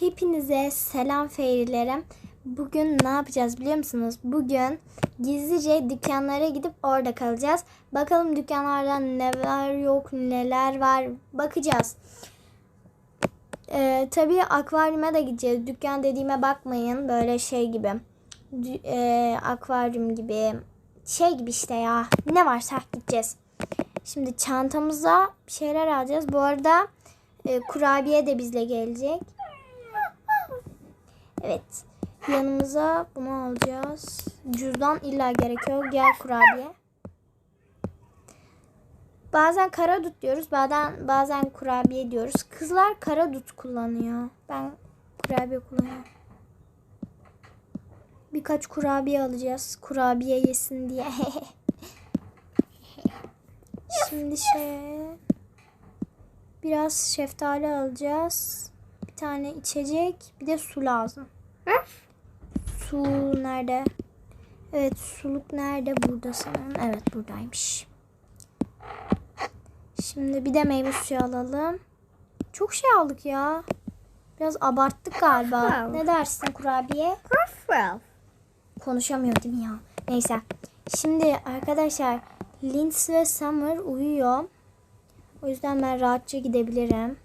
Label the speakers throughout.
Speaker 1: Hepinize selam feyrilerim. Bugün ne yapacağız biliyor musunuz? Bugün gizlice dükkanlara gidip orada kalacağız. Bakalım dükkanlarda neler yok, neler var bakacağız. Ee, tabii akvaryuma da gideceğiz. Dükkan dediğime bakmayın. Böyle şey gibi. E, akvaryum gibi. Şey gibi işte ya. Ne varsa gideceğiz. Şimdi çantamıza bir şeyler alacağız. Bu arada e, kurabiye de bizle gelecek. Evet. Yanımıza bunu alacağız. Cüzdan illa gerekiyor. Gel kurabiye. Bazen kara dut diyoruz. Bazen bazen kurabiye diyoruz. Kızlar kara dut kullanıyor. Ben kurabiye kullanıyorum. Birkaç kurabiye alacağız. Kurabiye yesin diye. Şimdi şey biraz şeftali alacağız. Bir tane içecek, bir de su lazım. Su nerede? Evet, suluk nerede? Burada sanırım. Evet, buradaymış. Şimdi bir de meyve suyu alalım. Çok şey aldık ya. Biraz abarttık galiba. Ne dersin kurabiye? Konuşamıyor değil mi ya? Neyse. Şimdi arkadaşlar Lindsay ve Summer uyuyor. O yüzden ben rahatça gidebilirim.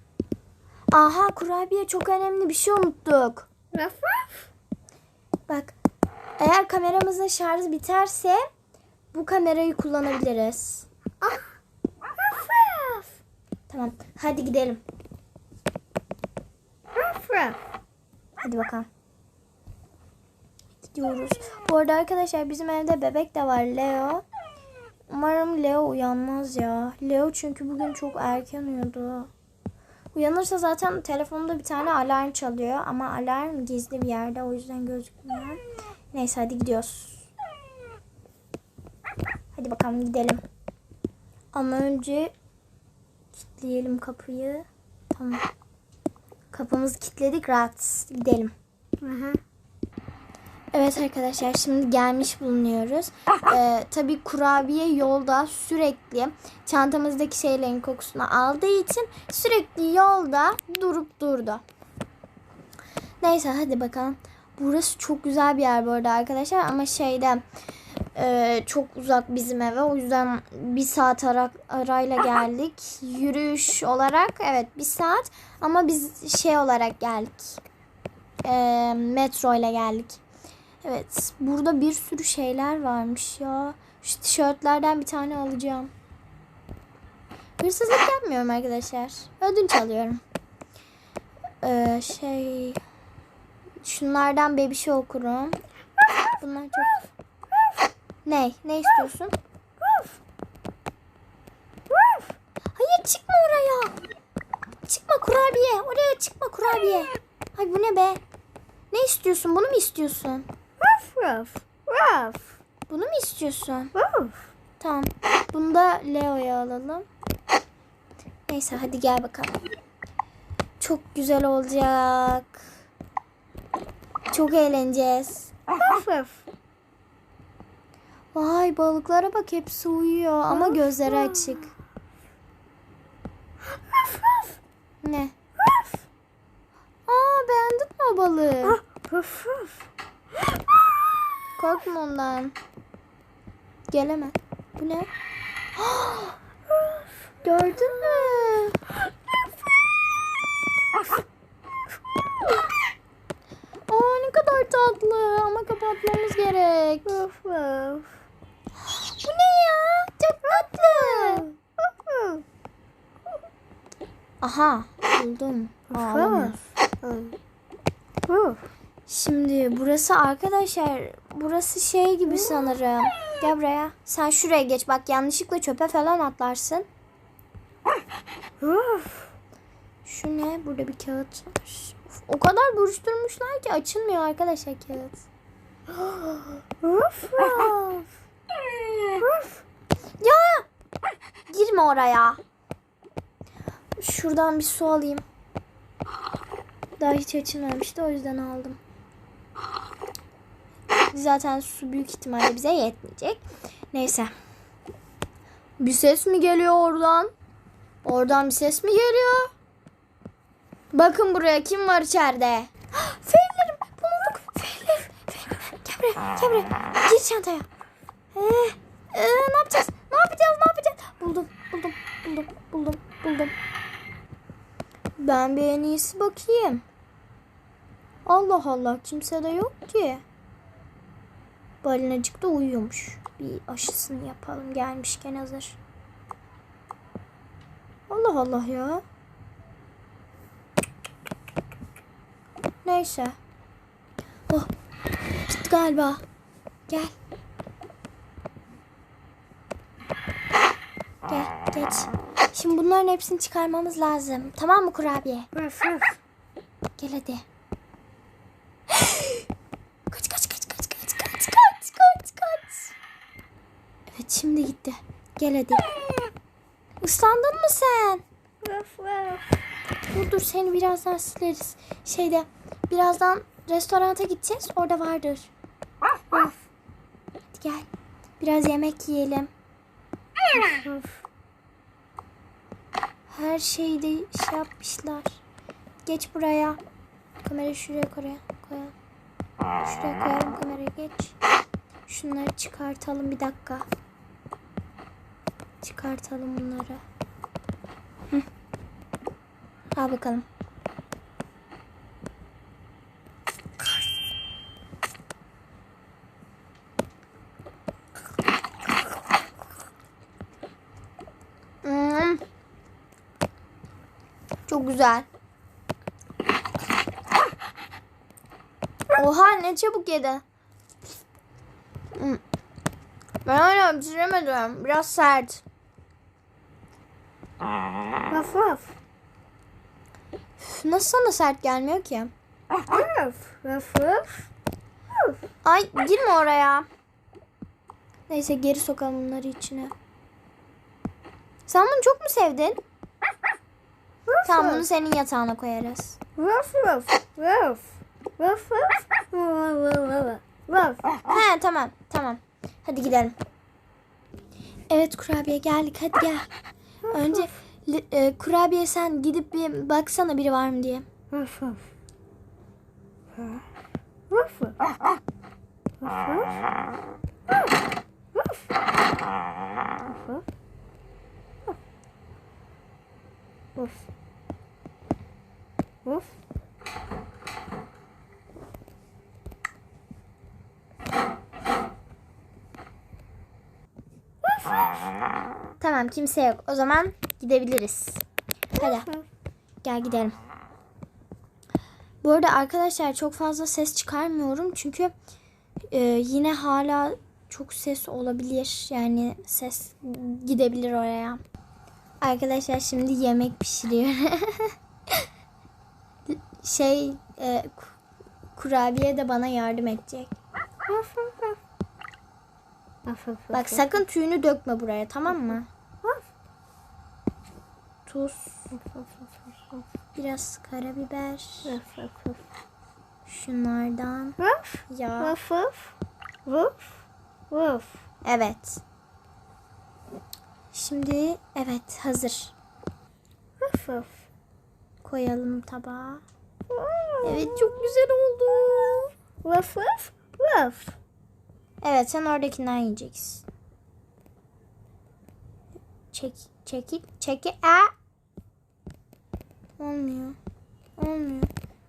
Speaker 1: Aha kurabiye çok önemli bir şey unuttuk. Bak eğer kameramızın şarjı biterse bu kamerayı kullanabiliriz. Tamam hadi gidelim. Hadi bakalım. Gidiyoruz. Bu arada arkadaşlar bizim evde bebek de var Leo. Umarım Leo uyanmaz ya. Leo çünkü bugün çok erken uyudu. Uyanırsa zaten telefonumda bir tane alarm çalıyor. Ama alarm gizli bir yerde o yüzden gözükmüyor. Neyse hadi gidiyoruz. Hadi bakalım gidelim. Ama önce kilitleyelim kapıyı. Tamam. Kapımızı kilitledik rahat. Gidelim. Evet arkadaşlar şimdi gelmiş bulunuyoruz. Ee, tabii kurabiye yolda sürekli çantamızdaki şeylerin kokusunu aldığı için sürekli yolda durup durdu. Neyse hadi bakalım. Burası çok güzel bir yer bu arada arkadaşlar ama şeyde e, çok uzak bizim eve o yüzden bir saat ara, arayla geldik. Yürüyüş olarak evet bir saat ama biz şey olarak geldik. E, metro ile geldik. Evet. Burada bir sürü şeyler varmış ya. Şu tişörtlerden bir tane alacağım. Hırsızlık yapmıyorum arkadaşlar. Ödünç alıyorum. Ee, şey... Şunlardan bebişi okurum. Bunlar çok... Ne? Ne istiyorsun? Hayır çıkma oraya. Çıkma kurabiye. Oraya çıkma kurabiye. Ay bu ne be? Ne istiyorsun? Bunu mu istiyorsun? Bunu mu istiyorsun? Tamam. Bunu da Leo'ya alalım. Neyse hadi gel bakalım. Çok güzel olacak. Çok eğleneceğiz. Vay balıklara bak hepsi uyuyor ama gözleri açık. Ne? Aa beğendin mi o balığı? Korkma ondan. Gelemem. Bu ne? Gördün mü? Aa ne kadar tatlı ama kapatmamız gerek. Bu ne ya? Çok tatlı. Aha buldum. Ağlamıyor. Şimdi burası arkadaşlar burası şey gibi sanırım. Gel buraya. Sen şuraya geç bak yanlışlıkla çöpe falan atlarsın. Şu ne? Burada bir kağıt var. Of, o kadar buruşturmuşlar ki açılmıyor arkadaşlar kağıt. ya! Girme oraya. Şuradan bir su alayım. Daha hiç açılmamıştı o yüzden aldım. Zaten su büyük ihtimalle bize yetmeyecek. Neyse. Bir ses mi geliyor oradan? Oradan bir ses mi geliyor? Bakın buraya kim var içeride? Feylerim bulduk. Feylerim. Gel buraya. Gel buraya. Gir çantaya. Ee, ee, ne yapacağız? Ne yapacağız? Ne yapacağız? Buldum. Buldum. Buldum. Buldum. Buldum. Ben bir en iyisi bakayım. Allah Allah kimse de yok ki. Balinacık da uyuyormuş. Bir aşısını yapalım gelmişken hazır. Allah Allah ya. Neyse. Oh. Gitti galiba. Gel. Gel geç. Şimdi bunların hepsini çıkarmamız lazım. Tamam mı kurabiye? Gel hadi. Gitti. Gel hadi. Islandın mı sen? Dur dur seni birazdan sileriz. Şeyde birazdan restoranta gideceğiz. Orada vardır. Hadi gel. Biraz yemek yiyelim. Her şeyde şey yapmışlar. Geç buraya. Kamerayı şuraya koyalım. koyalım. Şuraya koyalım kamerayı geç. Şunları çıkartalım bir dakika. Çıkartalım bunları. Hı. Al bakalım. Hmm. Çok güzel. Oha ne çabuk yedi. Hmm. Ben hala bitiremedim. Biraz sert.
Speaker 2: Ruff ruff.
Speaker 1: Üf, Nasıl sana sert gelmiyor ki?
Speaker 2: Ruff ruff ruff.
Speaker 1: Ay girme oraya. Neyse geri sokalım bunları içine. Sen bunu çok mu sevdin? Tamam bunu senin yatağına koyarız.
Speaker 2: Ruff ruff ruff. Ruff ruff. Ruff ruff.
Speaker 1: He tamam tamam. Hadi gidelim. Evet kurabiye geldik hadi gel. Önce e, kurabiye sen gidip bir baksana biri var mı diye.
Speaker 2: Vuf vuf. Vuf vuf. Vuf. Vuf. Vuf.
Speaker 1: Tamam kimse yok. O zaman gidebiliriz. Hadi gel gidelim. Bu arada arkadaşlar çok fazla ses çıkarmıyorum. Çünkü e, yine hala çok ses olabilir. Yani ses gidebilir oraya. Arkadaşlar şimdi yemek pişiriyor. şey e, ku- kurabiye de bana yardım edecek. Bak sakın tüyünü dökme buraya tamam mı? Tuz. Biraz karabiber. Şunlardan. Ya. Evet. Şimdi evet hazır. Koyalım tabağa. Evet çok güzel oldu.
Speaker 2: Vaf vaf vaf.
Speaker 1: Evet sen oradakinden yiyeceksin. Çek, çekil, çekil. Aa! Olmuyor. Olmuyor.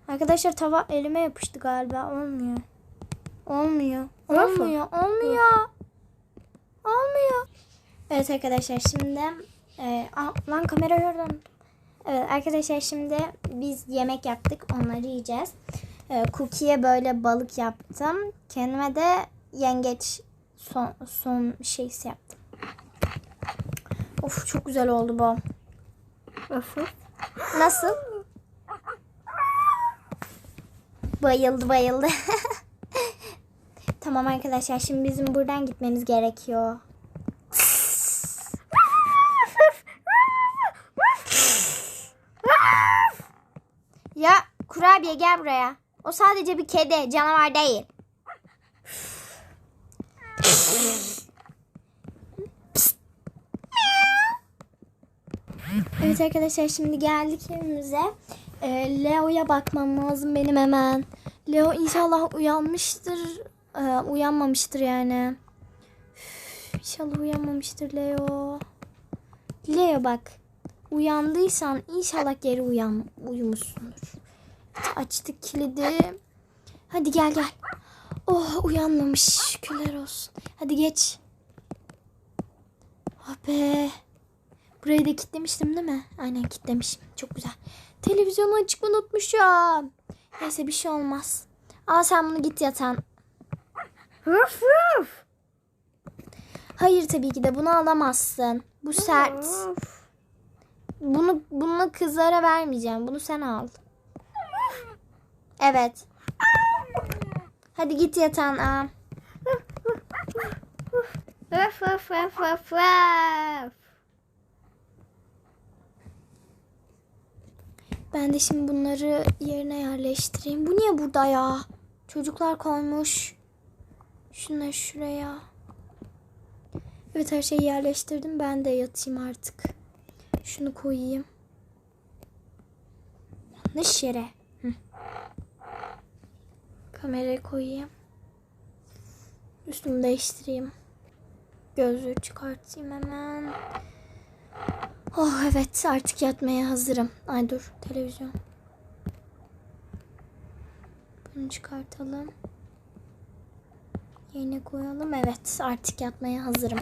Speaker 1: Arkadaşlar tava elime yapıştı galiba. Olmuyor. Olmuyor. Olmuyor. Olmuyor. Olmuyor. Evet arkadaşlar şimdi e, aa, lan kamera oradan. Evet arkadaşlar şimdi biz yemek yaptık. Onları yiyeceğiz. E, Cookie'ye böyle balık yaptım. Kendime de yengeç son, son şeysi yaptım. Of çok güzel oldu bu.
Speaker 2: Ruff.
Speaker 1: Nasıl? Bayıldı bayıldı. tamam arkadaşlar şimdi bizim buradan gitmemiz gerekiyor. ya kurabiye gel buraya. O sadece bir kedi canavar değil. Evet arkadaşlar şimdi geldik evimize. Ee, Leo'ya bakmam lazım benim hemen. Leo inşallah uyanmıştır. Ee, uyanmamıştır yani. Üf, İnşallah uyanmamıştır Leo. Leo bak. Uyandıysan inşallah geri uyan uyumuşsundur. Açtık kilidi. Hadi gel gel. Oh uyanmamış. Şükürler olsun. Hadi geç. Ah be. Burayı da kilitlemiştim değil mi? Aynen kilitlemişim. Çok güzel. Televizyonu açık unutmuşum. Neyse bir şey olmaz. Al sen bunu git yatan.
Speaker 2: Ruf ruf.
Speaker 1: Hayır tabii ki de bunu alamazsın. Bu sert. Bunu bunu kızlara vermeyeceğim. Bunu sen al. Evet. Hadi git yatağına.
Speaker 2: Ruf ruf ruf ruf ruf.
Speaker 1: Ben de şimdi bunları yerine yerleştireyim. Bu niye burada ya? Çocuklar koymuş. Şunları şuraya. Evet her şeyi yerleştirdim. Ben de yatayım artık. Şunu koyayım. Yanlış yere. Hı. Kamerayı koyayım. Üstümü değiştireyim. Gözlüğü çıkartayım hemen. Oh evet artık yatmaya hazırım. Ay dur televizyon. Bunu çıkartalım. Yerine koyalım. Evet artık yatmaya hazırım.